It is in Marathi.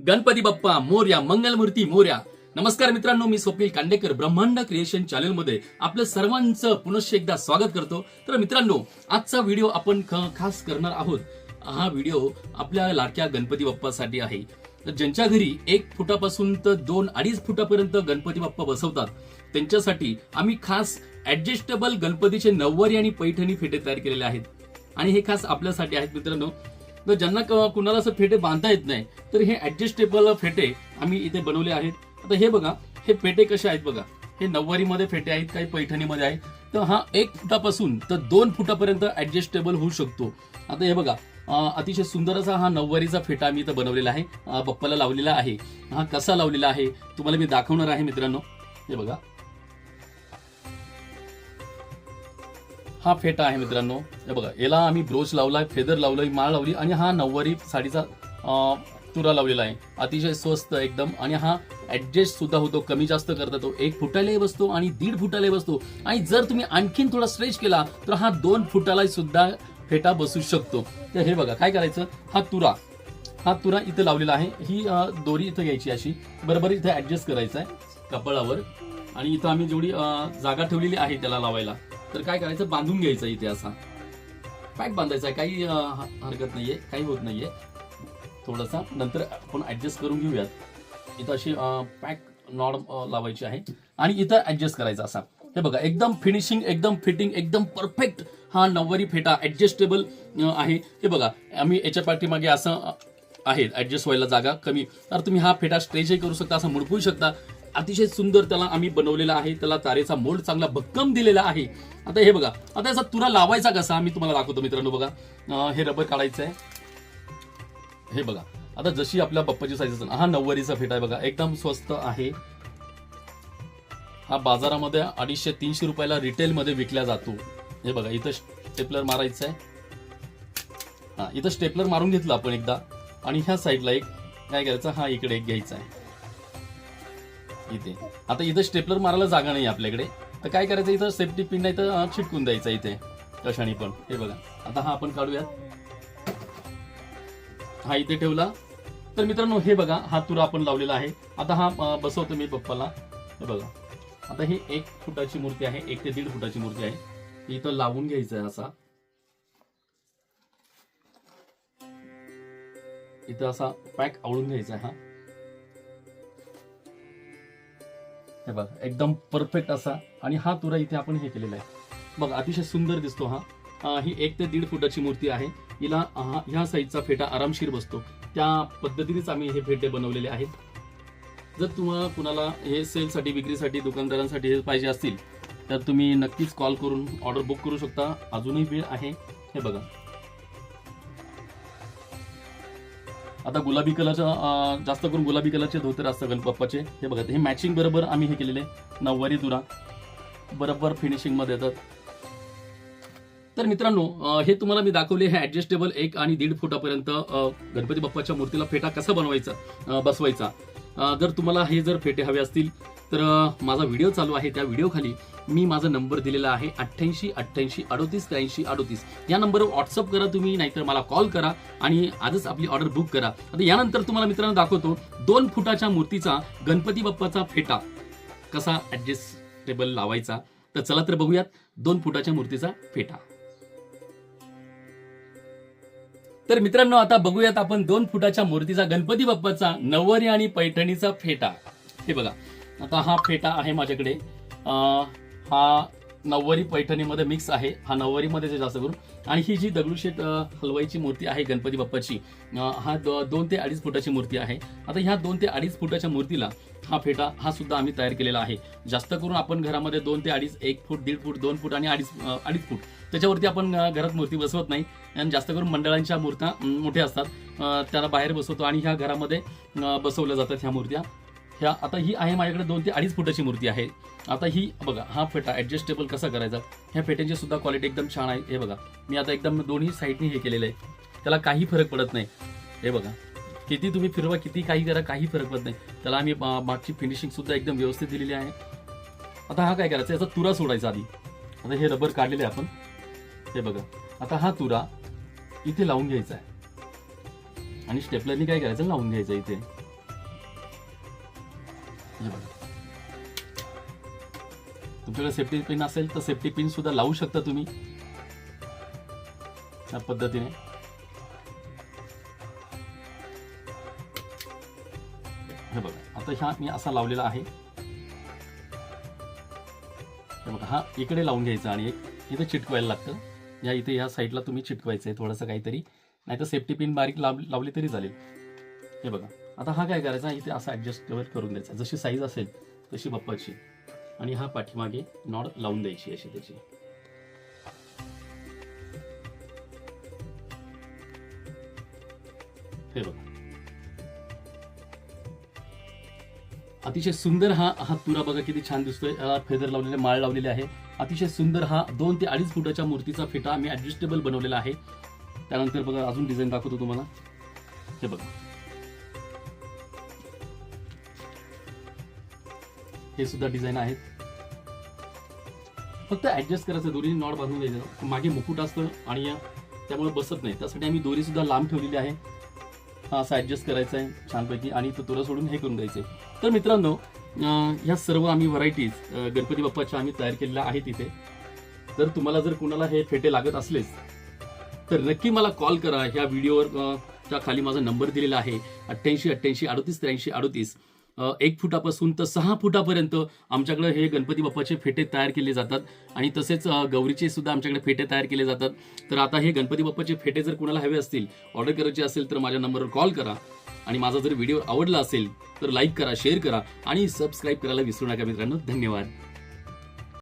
गणपती बाप्पा मोर्या मंगलमूर्ती मोर्या. नमस्कार मित्रांनो मी स्वप्नील कांडेकर. ब्रह्मांड क्रिएशन चॅनलमध्ये आपलं सर्वांचं पुनश्च एकदा स्वागत करतो. तर मित्रांनो आजचा व्हिडिओ आपण खास करणार आहोत. हा व्हिडिओ आपल्या लाडक्या गणपती बाप्पासाठी आहे. तर ज्यांच्या घरी एक फुटापासून तर दोन अडीच फुटापर्यंत गणपती बाप्पा बसवतात त्यांच्यासाठी आम्ही खास ऍडजस्टेबल गणपतीचे नव्वारी आणि पैठणी फेटे तयार केलेले आहेत. आणि हे खास आपल्यासाठी आहेत मित्रांनो. तर ज्यांना कुणाला असं फेटे बांधता येत नाही तर हे ऍडजस्टेबल फेटे आम्ही इथे बनवले आहेत. आता हे बघा हे फेटे कसे आहेत बघा. हे नऊवारीमध्ये फेटे आहेत काही पैठणीमध्ये आहेत. तर हा एक फुटापासून तर दोन फुटापर्यंत ऍडजस्टेबल होऊ शकतो. आता हे बघा अतिशय सुंदर असा हा नऊवारीचा फेटा आम्ही इथं बनवलेला आहे. बप्पाला लावलेला आहे. हा कसा लावलेला आहे तुम्हाला मी दाखवणार आहे मित्रांनो. हे बघा. हा फेटा आहे मित्रांनो. हे बघा याला आम्ही ब्रोच लावलाय फेदर लावलाय माळ लावली आणि हा नऊवारी साडीचा तुरा लावलेला आहे. अतिशय स्वस्त एकदम आणि हा ऍडजस्ट सुद्धा होतो कमी जास्त करता तो. एक फुटालाही बसतो आणि दीड फुटालाही बसतो. आणि जर तुम्ही आणखीन थोडा स्ट्रेच केला तर हा दोन फुटालाही सुद्धा फेटा बसू शकतो. तर हे बघा काय करायचं? हा तुरा. हा तुरा इथं लावलेला आहे. ही दोरी इथं घ्यायची अशी. बरोबर इथं ऍडजस्ट करायचं आहे कपाळावर. आणि इथं आम्ही जेवढी जागा ठेवलेली आहे त्याला लावायला. तर काय करायचं? बांधून घ्यायचं इथे असा. पॅक बांधायचा आहे. काही हरकत नाहीये. काही होत नाहीये. थोडासा. नंतर आपण ऍडजस्ट करून घेऊयात. इथं अशी पॅक नॉड लावायची आहे. आणि इथं ऍडजस्ट करायचा असा. हे बघा एकदम फिनिशिंग एकदम फिटिंग एकदम परफेक्ट हा नववारी फेटा ऍडजस्टेबल आहे. हे बघा आम्ही याच्या पाठीमागे असं आहे ऍडजस्ट व्हायला जागा कमी. तर तुम्ही हा फेटा स्ट्रेचही करू शकता असं मुडकू शकता. अतिशय सुंदर त्याला आम्ही बनवलेला आहे. त्याला तारेचा मोल्ड चांगला भक्कम दिलेला आहे. आता हे बघा. आता याचा तुरा लावायचा कसा? मी तुम्हाला दाखवतो मित्रांनो बघा. हे रबर काढायचं आहे. हे बघा. आता जशी आपल्या पप्पाची साईज असेल. हा नऊवारीचा फेटा आहे बघा. एकदम स्वस्त आहे. हा बाजारामध्ये अडीचशे तीनशे रुपयाला रिटेल मध्ये विकला जातो. हे बघा इथं स्टेपलर मारायचं आहे. हा इथं स्टेपलर मारून घेतलं आपण एकदा. आणि ह्या साईडला एक काय करायचं? हा इकडे एक घ्यायचा आहे. इथे. आता इथं स्टेपलर मारायला जागा नाही आपल्याकडे. तर काय करायचं इथं? सेफ्टी पिन नाही तर छिटकून द्यायचा द्यायचं इथे. कशाने पण. हे बघा. आता हा आपण काढूयात. हा इथे ठेवला. तर मित्रांनो हे बघा. हा तुरा आपण लावलेला आहे. आता हा बसवतो मी पप्पाला. हे बघा. आता ही एक फुटाची मूर्ती आहे. एक ते दीड फुटाची मूर्ती आहे. इथं लावून घ्यायचं आहे असा. इथं असा पॅक आवळून घ्यायचा आहे हा. हे बघा एकदम परफेक्ट असा. आणि हा तुरा इथे आपण हे केलेला आहे. बघा अतिशय सुंदर दिसतो हा. ही एक ते दीड फुटाची मूर्ती आहे. हिला ह्या साईजचा फेटा आरामशीर बसतो. त्या पद्धतीनेच आम्ही हे फेटे बनवलेले आहेत. जर तुम्हाला कुणाला हे सेलसाठी विक्रीसाठी दुकानदारांसाठी हे पाहिजे असतील तर तुम्ही नक्कीच कॉल करून ऑर्डर बुक करू शकता. अजूनही वेळ आहे. हे बघा. आता गुलाबी कलरचं जास्त करून गुलाबी कलरचे धोतर असतं गणपप्पाचे. हे बघा हे मॅचिंग बरोबर आम्ही हे केलेले नऊवारी दुरा. बरोबर फिनिशिंगमध्ये येतात. तर मित्रांनो हे तुम्हाला मी दाखवले हे ॲडजस्टेबल एक आणि दीड फुटापर्यंत गणपती बाप्पाच्या मूर्तीला फेटा कसा बनवायचा बसवायचा. जर तुम्हाला हे जर फेटे हवे असतील तर माझा व्हिडिओ चालू आहे त्या व्हिडिओ खाली. मी माझा नंबर दिलेला आहे अठ्ठ्याऐंशी अठ्ठ्याऐंशी अडोतीस त्र्याऐंशी अडोतीस. या नंबरवर व्हॉट्सअप करा तुम्ही नाहीतर मला कॉल करा आणि आजच आपली ऑर्डर बुक करा. आता यानंतर तुम्हाला मित्रांनो दाखवतो दोन फुटाच्या मूर्तीचा गणपती बाप्पाचा फेटा कसा ॲडजस्टेबल लावायचा. तर चला तर बघूयात दोन फुटाच्या मूर्तीचा फेटा. तर मित्रांनो आता बघूयात आपण दोन फुटाच्या मूर्तीचा गणपती बाप्पाचा नऊवारी आणि पैठणीचा फेटा. हे बघा आता हा फेटा आहे माझ्याकडे. हा नववारी पैठणीमध्ये मिक्स आहे. हा नऊवारीमध्ये जास्त करून. आणि ही जी दगडूशेठ हलवाईची मूर्ती आहे गणपती बाप्पाची हा दो- दोन ते अडीच फुटाची मूर्ती आहे. आता ह्या दोन ते अडीच फुटाच्या मूर्तीला हा फेटा हा सुद्धा आम्ही तयार केलेला आहे. जास्त करून आपण घरामध्ये दोन ते अडीच एक फूट दीड फूट दोन फूट आणि अडीच अडीच फूट त्याच्यावरती आपण घरात मूर्ती बसवत नाही. आणि जास्त करून मंडळांच्या मूर्त्या मोठ्या असतात. त्याला बाहेर बसवतो आणि ह्या घरामध्ये बसवल्या जातात ह्या मूर्त्या. ह्या आता ही आहे माझ्याकडे दोन ते अडीच फुटाची मूर्ती आहे. आता ही बघा हा फेटा ऍडजस्टेबल कसा करायचा? ह्या फेट्यांची सुद्धा क्वालिटी एकदम छान आहे. हे बघा मी आता एकदम दोन्ही साईडनी हे केलेलं आहे. त्याला काही फरक पडत नाही. हे बघा किती तुम्ही फिरवा किती काही करा काही फरक पडत नाही. त्याला आम्ही मागची फिनिशिंग सुद्धा एकदम व्यवस्थित दिलेली आहे. आता हा काय करायचा? याचा तुरा सोडायचा आधी. आता हे रबर काढलेले आपण. हे बघा आता हा तुरा इथे लावून घ्यायचा आहे. आणि स्टेपलरनी काय करायचं? लावून घ्यायचं इथे. हे बघा. तुमच्याकडे सेफ्टी पिन असेल तर सेफ्टी पिन सुद्धा लावू शकता तुम्ही. त्या पद्धतीने. हे बघा आता ह्या मी असा लावलेला आहे. हे बघा हा इकडे लावून घ्यायचा आणि एक इथे चिटकवायला लागतं. या इथे या साईडला तुम्ही चिटकवायचं आहे थोडंसं काहीतरी. नाही तर सेफ्टी पिन बारीक लाव लावली तरी चालेल. हे बघा. आता हा काय करायचा? इथे असा ॲडजस्ट करून द्यायचा. जशी साईज असेल तशी बप्पाची आणि हा पाठीमागे नॉड लावून द्यायची अशी त्याची. हे बघा. अतिशय सुंदर हा हा तुरा बघा किती छान दिसतोय. याला फेदर लावलेले माळ लावलेले आहे. अतिशय सुंदर हा दोन ते अडीच फुटाच्या मूर्तीचा फेटा मी ॲडजस्टेबल बनवलेला आहे. त्यानंतर बघा अजून डिझाईन दाखवतो तुम्हाला. हे बघा. हे सुद्धा डिझाईन आहेत. फक्त ॲडजस्ट करायचं दोन्ही नॉट बांधून द्यायचं. मागे मुकुट असतं आणि त्यामुळे बसत नाही. त्यासाठी आम्ही दोरी सुद्धा लांब ठेवलेली आहे. हा असं ॲडजस्ट करायचं आहे छानपैकी आणि तो तुरा सोडून हे करून द्यायचं आहे तर मित्रांनो ह्या सर्व आम्ही व्हरायटीज गणपती बाप्पाच्या आम्ही तयार केलेल्या आहेत इथे. तर तुम्हाला जर कुणाला हे फेटे लागत असलेच तर नक्की मला कॉल करा. ह्या व्हिडिओवर च्या खाली माझा नंबर दिलेला आहे. अठ्ठ्याऐंशी अठ्ठ्याऐंशी अडतीस त्र्याऐंशी अडतीस. एक फुटापासून तर सहा फुटापर्यंत आमच्याकडे हे गणपती बाप्पाचे फेटे तयार केले जातात. आणि तसेच गौरीचे सुद्धा आमच्याकडे फेटे तयार केले जातात. तर आता हे गणपती बाप्पाचे फेटे जर कुणाला हवे असतील ऑर्डर करायचे असेल तर माझ्या नंबरवर कॉल करा. आणि माझा जर व्हिडिओ आवडला असेल तर लाईक करा शेअर करा. आणि सबस्क्राईब करायला विसरू नका मित्रांनो. धन्यवाद.